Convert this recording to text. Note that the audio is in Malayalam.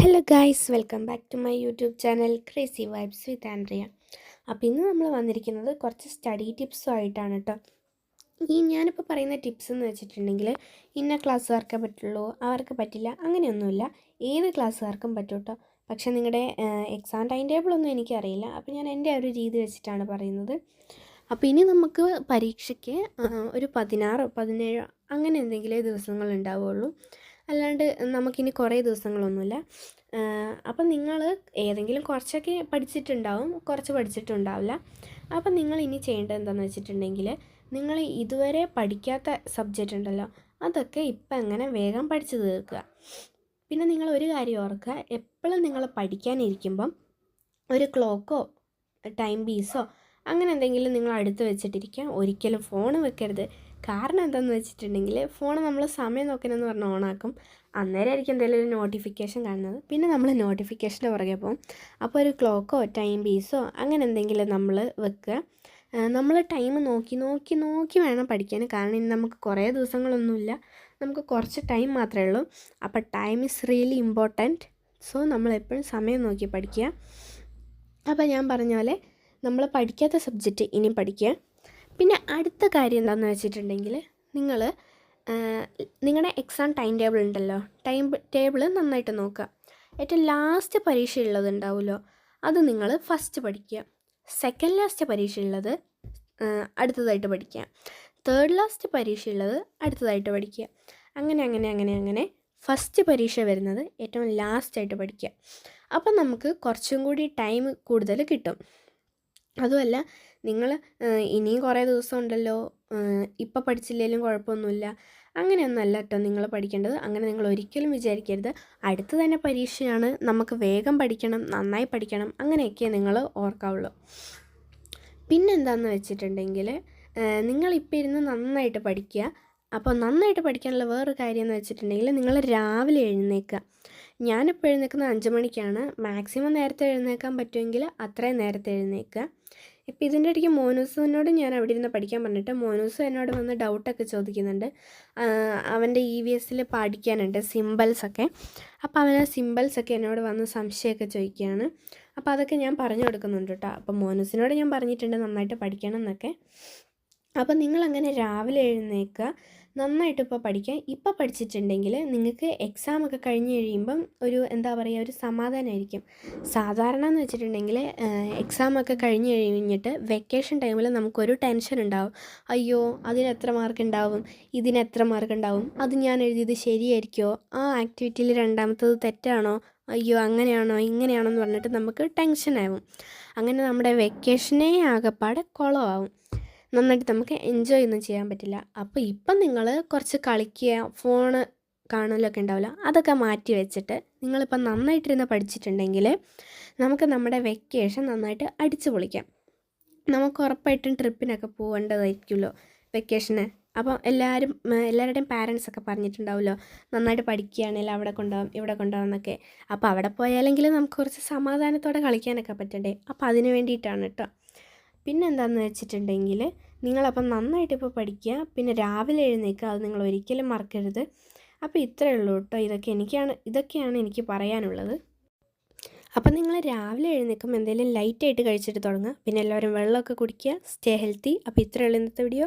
Hello guys welcome back to my YouTube channel crazy vibes with Andrea അപ്പോൾ ഇന്ന് നമ്മൾ വന്നിരിക്കുന്നത് കുറച്ച് സ്റ്റഡി ടിപ്സും ആയിട്ടാണ് കേട്ടോ ഈ ഞാനിപ്പോൾ പറയുന്ന ടിപ്സ് എന്ന് വെച്ചിട്ടുണ്ടെങ്കിൽ ഇന്ന ക്ലാസ്സുകാർക്കേ പറ്റുള്ളൂ അവർക്ക് പറ്റില്ല അങ്ങനെയൊന്നുമില്ല. ഏത് ക്ലാസ്സുകാർക്കും പറ്റും കേട്ടോ പക്ഷേ നിങ്ങളുടെ എക്സാം ടൈം ടേബിളൊന്നും എനിക്കറിയില്ല. അപ്പോൾ ഞാൻ എന്റെ ഒരു രീതി വെച്ചിട്ടാണ് പറയുന്നത്. അപ്പോൾ ഇനി നമുക്ക് പരീക്ഷയ്ക്ക് ഒരു പതിനാറോ പതിനേഴോ അങ്ങനെ എന്തെങ്കിലും ദിവസങ്ങൾ അല്ലാണ്ട് നമുക്കിനി കുറേ ദിവസങ്ങളൊന്നുമില്ല. അപ്പം നിങ്ങൾ ഏതെങ്കിലും കുറച്ചൊക്കെ പഠിച്ചിട്ടുണ്ടാവും കുറച്ച് പഠിച്ചിട്ടുണ്ടാവില്ല. അപ്പം നിങ്ങൾ ഇനി ചെയ്യേണ്ടത് എന്താണെന്ന് വെച്ചിട്ടുണ്ടെങ്കിൽ നിങ്ങൾ ഇതുവരെ പഠിക്കാത്ത സബ്ജക്റ്റ് ഉണ്ടല്ലോ അതൊക്കെ ഇപ്പം അങ്ങനെ വേഗം പഠിച്ചു തീർക്കുക. പിന്നെ നിങ്ങൾ ഒരു കാര്യം ഓർക്കുക എപ്പോഴും നിങ്ങൾ പഠിക്കാനിരിക്കുമ്പം ഒരു ക്ലോക്കോ ടൈം പീസോ അങ്ങനെ എന്തെങ്കിലും നിങ്ങൾ അടുത്ത് വെച്ചിട്ടിരിക്കുക ഒരിക്കലും ഫോൺ വെക്കരുത്. കാരണം എന്താണെന്ന് വെച്ചിട്ടുണ്ടെങ്കിൽ ഫോൺ നമ്മൾ സമയം നോക്കണമെന്ന് പറഞ്ഞ് ഓണാക്കും അന്നേരമായിരിക്കും എന്തെങ്കിലും ഒരു നോട്ടിഫിക്കേഷൻ കാണുന്നത്. പിന്നെ നമ്മൾ നോട്ടിഫിക്കേഷന്റെ പുറകെ പോകും. അപ്പോൾ ഒരു ക്ലോക്കോ ടൈം പീസോ അങ്ങനെ എന്തെങ്കിലും നമ്മൾ വെക്കുക. നമ്മൾ ടൈം നോക്കി നോക്കി നോക്കി വേണം പഠിക്കാൻ. കാരണം ഇനി നമുക്ക് കുറേ ദിവസങ്ങളൊന്നുമില്ല. നമുക്ക് കുറച്ച് ടൈം മാത്രമേ ഉള്ളൂ. അപ്പോൾ time is really important so നമ്മൾ എപ്പോഴും സമയം നോക്കി പഠിക്കുക. അപ്പോൾ ഞാൻ പറഞ്ഞ പോലെ നമ്മൾ പഠിക്കാത്ത സബ്ജക്റ്റ് ഇനി പഠിക്കുക പിന്നെ അടുത്ത കാര്യം എന്താണെന്ന് വെച്ചിട്ടുണ്ടെങ്കിൽ നിങ്ങൾ നിങ്ങളുടെ എക്സാം ടൈം ടേബിൾ ഉണ്ടല്ലോ. ടൈം ടേബിൾ നന്നായിട്ട് നോക്കുക ഏറ്റവും ലാസ്റ്റ് പരീക്ഷ ഉള്ളത് ഉണ്ടാവുമല്ലോ അത് നിങ്ങൾ ഫസ്റ്റ് പഠിക്കുക സെക്കൻഡ് ലാസ്റ്റ് പരീക്ഷ ഉള്ളത് അടുത്തതായിട്ട് പഠിക്കുക തേർഡ് ലാസ്റ്റ് പരീക്ഷ ഉള്ളത് അടുത്തതായിട്ട് പഠിക്കുക അങ്ങനെ അങ്ങനെ അങ്ങനെ അങ്ങനെ ഫസ്റ്റ് പരീക്ഷ വരുന്നത് ഏറ്റവും ലാസ്റ്റായിട്ട് പഠിക്കുക അപ്പം നമുക്ക് കുറച്ചും കൂടി ടൈം കൂടുതൽ കിട്ടും. അതുമല്ല നിങ്ങൾ ഇനിയും കുറേ ദിവസം ഉണ്ടല്ലോ ഇപ്പം പഠിച്ചില്ലെങ്കിലും കുഴപ്പമൊന്നുമില്ല അങ്ങനെയൊന്നുമല്ല കേട്ടോ നിങ്ങൾ പഠിക്കേണ്ടത്. അങ്ങനെ നിങ്ങൾ ഒരിക്കലും വിചാരിക്കരുത്. അടുത്ത് തന്നെ പരീക്ഷയാണ്. നമുക്ക് വേഗം പഠിക്കണം നന്നായി പഠിക്കണം. അങ്ങനെയൊക്കെ നിങ്ങൾ ഓർക്കാവുള്ളൂ. പിന്നെന്താണെന്ന് വെച്ചിട്ടുണ്ടെങ്കിൽ നിങ്ങളിപ്പോൾ ഇരുന്ന് നന്നായിട്ട് പഠിക്കുക അപ്പോൾ നന്നായിട്ട് പഠിക്കാനുള്ള വേറൊരു കാര്യം എന്ന് വെച്ചിട്ടുണ്ടെങ്കിൽ നിങ്ങൾ രാവിലെ എഴുന്നേൽക്കുക ഞാനിപ്പോൾ എഴുന്നേൽക്കുന്നത് അഞ്ച് മണിക്കാണ്. മാക്സിമം നേരത്തെ എഴുന്നേക്കാൻ പറ്റുമെങ്കിൽ അത്രയും നേരത്തെ എഴുന്നേക്കുക ഇപ്പോൾ ഇതിന്റെ ഇടയ്ക്ക് മോനൂസിനോട് ഞാൻ അവിടെ ഇരുന്ന് പഠിക്കാൻ പറഞ്ഞിട്ട് മോനൂസ് എന്നോട് വന്ന് ഡൗട്ടൊക്കെ ചോദിക്കുന്നുണ്ട്. ആ, അവന്റെ ഇ വി എസിൽ പഠിക്കാനുണ്ട് സിമ്പിൾസൊക്കെ അപ്പോൾ അവന് സിമ്പിൾസൊക്കെ എന്നോട് വന്ന് സംശയമൊക്കെ ചോദിക്കുകയാണ്. അപ്പോൾ അതൊക്കെ ഞാൻ പറഞ്ഞു കൊടുക്കുന്നുണ്ട് കേട്ടോ. അപ്പോൾ മോനൂസിനോട് ഞാൻ പറഞ്ഞിട്ടുണ്ട് നന്നായിട്ട് പഠിക്കണം എന്നൊക്കെ. അപ്പോൾ നിങ്ങളങ്ങനെ രാവിലെ എഴുന്നേൽക്കുക. നന്നായിട്ട് ഇപ്പോൾ പഠിക്കുക ഇപ്പോൾ പഠിച്ചിട്ടുണ്ടെങ്കിൽ നിങ്ങൾക്ക് എക്സാം ഒക്കെ കഴിഞ്ഞ് കഴിയുമ്പം ഒരു എന്താ പറയുക ഒരു സമാധാനമായിരിക്കും സാധാരണ എന്ന് വെച്ചിട്ടുണ്ടെങ്കിൽ എക്സാം ഒക്കെ കഴിഞ്ഞ് കഴിഞ്ഞിട്ട് വെക്കേഷൻ ടൈമിൽ നമുക്കൊരു ടെൻഷൻ ഉണ്ടാവും. അയ്യോ അതിന് എത്ര മാർക്ക് ഉണ്ടാവും? ഇതിന് എത്ര മാർക്ക് ഉണ്ടാവും? അത് ഞാൻ എഴുതിയത് ശരിയായിരിക്കുമോ ആ ആക്ടിവിറ്റിയിൽ രണ്ടാമത്തത് തെറ്റാണോ? അയ്യോ അങ്ങനെയാണോ? ഇങ്ങനെയാണോ എന്ന് പറഞ്ഞിട്ട് നമുക്ക് ടെൻഷനാവും അങ്ങനെ നമ്മുടെ വെക്കേഷനേ ആകെപ്പാടെ കുളമാവും നന്നായിട്ട് നമുക്ക് എൻജോയ് ഒന്നും ചെയ്യാൻ പറ്റില്ല. അപ്പോൾ ഇപ്പം നിങ്ങൾ കുറച്ച് കളിക്കുക ഫോണ് കാണലൊക്കെ ഉണ്ടാവില്ല. അതൊക്കെ മാറ്റി വെച്ചിട്ട് നിങ്ങളിപ്പം നന്നായിട്ടിരുന്ന് പഠിച്ചിട്ടുണ്ടെങ്കിൽ നമുക്ക് നമ്മുടെ വെക്കേഷൻ നന്നായിട്ട് അടിച്ചു പൊളിക്കാം. നമുക്ക് ഉറപ്പായിട്ടും ട്രിപ്പിനൊക്കെ പോകേണ്ടതായിരിക്കുമല്ലോ വെക്കേഷന് അപ്പം എല്ലാവരും എല്ലാവരുടെയും പാരൻസ് ഒക്കെ പറഞ്ഞിട്ടുണ്ടാവുമല്ലോ നന്നായിട്ട് പഠിക്കുകയാണെങ്കിൽ അവിടെ കൊണ്ടുപോകാം ഇവിടെ കൊണ്ടുപോകാം എന്നൊക്കെ. അപ്പോൾ അവിടെ പോയാലെങ്കിലും നമുക്ക് കുറച്ച് സമാധാനത്തോടെ കളിക്കാനൊക്കെ പറ്റണ്ടേ? അപ്പോൾ അതിന് വേണ്ടിയിട്ടാണ് കേട്ടോ. പിന്നെ എന്താണെന്ന് വെച്ചിട്ടുണ്ടെങ്കിൽ നിങ്ങളപ്പം നന്നായിട്ട് ഇപ്പോൾ പഠിക്കുക പിന്നെ രാവിലെ എഴുന്നേൽക്കുക അത് നിങ്ങൾ ഒരിക്കലും മറക്കരുത്. അപ്പോൾ ഇത്രയേ ഉള്ളൂ കേട്ടോ ഇതൊക്കെ എനിക്കാണ് ഇതൊക്കെയാണ് എനിക്ക് പറയാനുള്ളത്. അപ്പം നിങ്ങൾ രാവിലെ എഴുന്നേൽക്കുമ്പോൾ എന്തെങ്കിലും ലൈറ്റായിട്ട് കഴിച്ചിട്ട് തുടങ്ങുക പിന്നെ എല്ലാവരും വെള്ളമൊക്കെ കുടിക്കുക സ്റ്റേ ഹെൽത്തി അപ്പോൾ ഇത്രയേ ഉള്ളൂ ഇന്നത്തെ വീഡിയോ